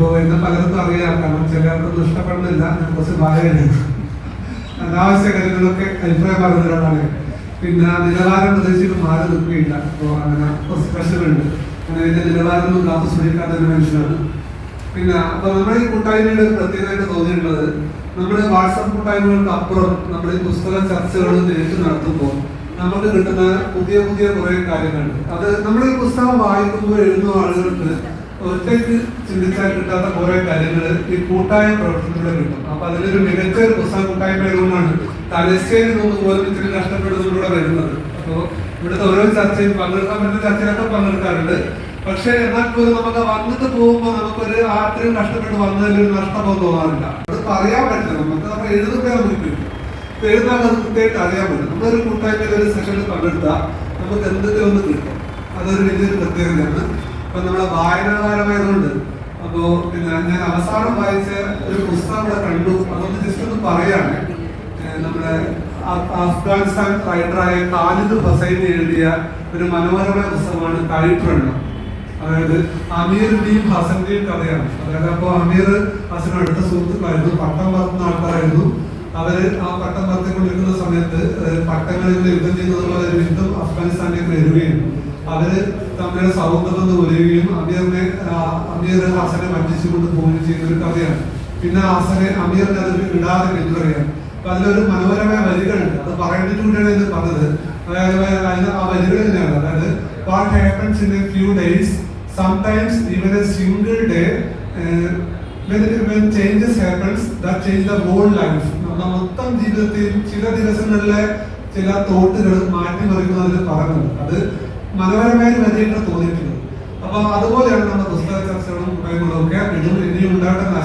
അപ്പോൾ എന്നെ പലർക്കും അറിയാം. കാരണം ചിലർക്കൊന്നും ഇഷ്ടപ്പെടുന്നില്ല. കുറച്ച് ഭാര്യയാണ് അനാവശ്യ കാര്യങ്ങളൊക്കെ അഭിപ്രായം പറയുന്ന ഒരാളാണ് പിന്നെ നിലവാരം പ്രതീക്ഷിച്ച് മാറി നിൽക്കുകയില്ല. അപ്പോൾ അങ്ങനെ കുറച്ച് പ്രശ്നമുണ്ട് അങ്ങനെ ഇതിന്റെ നിലവാരം ഒന്നും കാത്തു സൂക്ഷിക്കാത്ത ഒരു മനുഷ്യനാണ്. പിന്നെ അപ്പൊ നമ്മുടെ ഈ കൂട്ടായ്മയുടെ പ്രത്യേകമായിട്ട് തോന്നിയിട്ടുള്ളത് നമ്മുടെ വാട്സപ്പ് കൂട്ടായ്മകൾക്ക് അപ്പുറം നമ്മൾ ഈ പുസ്തക ചർച്ചകൾ നേരിട്ട് നടത്തുമ്പോൾ നമുക്ക് കിട്ടുന്ന പുതിയ പുതിയ കുറെ കാര്യങ്ങളുണ്ട്. അത് നമ്മൾ ഈ പുസ്തകം വായിക്കുമ്പോൾ എഴുതുന്ന ആളുകൾക്ക് ഒറ്റയ്ക്ക് ചിന്തിച്ചാൽ കിട്ടാത്ത കുറെ കാര്യങ്ങൾ ഈ കൂട്ടായ പ്രവർത്തനത്തിലൂടെ കിട്ടും. അപ്പൊ അതിലൊരു മികച്ച ഒരു പുസ്തക കൂട്ടായ്മ ആയതുകൊണ്ടാണ് തലശ്ശേരി നിന്ന് പോലും ഇത്തിരി കഷ്ടപ്പെടുന്നതിലൂടെ വരുന്നത്. അപ്പോ ഇവിടുത്തെ ഓരോ ചർച്ചയും പങ്കെടുക്കാൻ പറ്റുന്ന ചർച്ചയിലൊക്കെ പങ്കെടുക്കാറുണ്ട്. പക്ഷേ എന്നാൽ പോലും നമുക്ക് വന്നിട്ട് പോകുമ്പോൾ നമുക്കൊരു ആത്രയും കഷ്ടപ്പെട്ട് വന്നതിൽ ഒരു നഷ്ടമോ തോന്നാറില്ല. അത് പറയാൻ പറ്റില്ല. നമുക്ക് നമ്മൾ എഴുതുമ്പോൾ നമുക്ക് കിട്ടും. എഴുതാൻ അത് കൃത്യമായിട്ട് അറിയാൻ പറ്റും നമ്മളൊരു കൂട്ടായ്മയിൽ ഒരു സെഷനിൽ പങ്കെടുത്താൽ നമുക്ക് എന്തെങ്കിലും ഒന്ന് കിട്ടും. അതൊരു വലിയൊരു പ്രത്യേകതയാണ്. അപ്പൊ നമ്മളെ വായനകാലമായതുകൊണ്ട് അപ്പോ ഞാൻ അവസാനം വായിച്ച ഒരു പുസ്തകം ഇവിടെ കണ്ടു. അതൊന്ന് ജസ്റ്റ് ഒന്ന് പറയാണ് നമ്മുടെ അഫ്ഗാനിസ്ഥാൻ റൈറ്ററായ ഖാലിദ് ഹസൈൻ എഴുതിയ ഒരു മനോഹരമായ പുസ്തകമാണ് കൈട്രെണ്ണം അതായത് അമീറിന്റെയും ഹസന്റെയും കഥയാണ്. അതായത് അപ്പോൾ അമീർ ഹസൻ അടുത്ത സുഹൃത്തുക്കളായിരുന്നു. പട്ടം പറത്തുന്ന ആൾക്കാരായിരുന്നു. അവർ ആ പട്ടം പറത്തിക്കൊണ്ടിരിക്കുന്ന സമയത്ത് പട്ടങ്ങളിൽ യുദ്ധം ചെയ്യുന്നത് പോലെ ഒരു യുദ്ധം അഫ്ഗാനിസ്ഥാനിലേക്ക് വരികയും അവർ തമ്മിലുള്ള സൗഹൃദം എന്ന് അമീറിനെ അമീറിനെ ഹസനെ വഞ്ചിച്ചുകൊണ്ട് പോവുകയും ചെയ്യുന്ന ഒരു കഥയാണ്. പിന്നെ ഹസനെ അമീറിനെ അതിൽ വിടാതെ പിന്തുടരുകയാണ്. അപ്പൊ അതിലൊരു മനോഹരമായ വരികളുണ്ട്. അത് പറയേണ്ടിട്ട് കൂടിയാണ് ഇത് പറഞ്ഞത്. അതായത് അതിന് ആ വരികൾ തന്നെയാണ്. അതായത് what happens in a few days sometimes even a single day മൊത്തം ജീവിതത്തിൽ ചില ദിവസങ്ങളിലെ ചില തോട്ടുകൾ മാറ്റിമറിക്കുന്നതിൽ പറയുന്നുണ്ട് അത് മനോഹരമായ വരിയായിട്ട് തോന്നിയിട്ടുണ്ട്. അപ്പൊ അതുപോലെയാണ് നമ്മുടെ പുസ്തക ചർച്ചകളും കാര്യങ്ങളും ഒക്കെ ഇതും ഇനിയും ഉണ്ടാകട്ടെ എന്ന്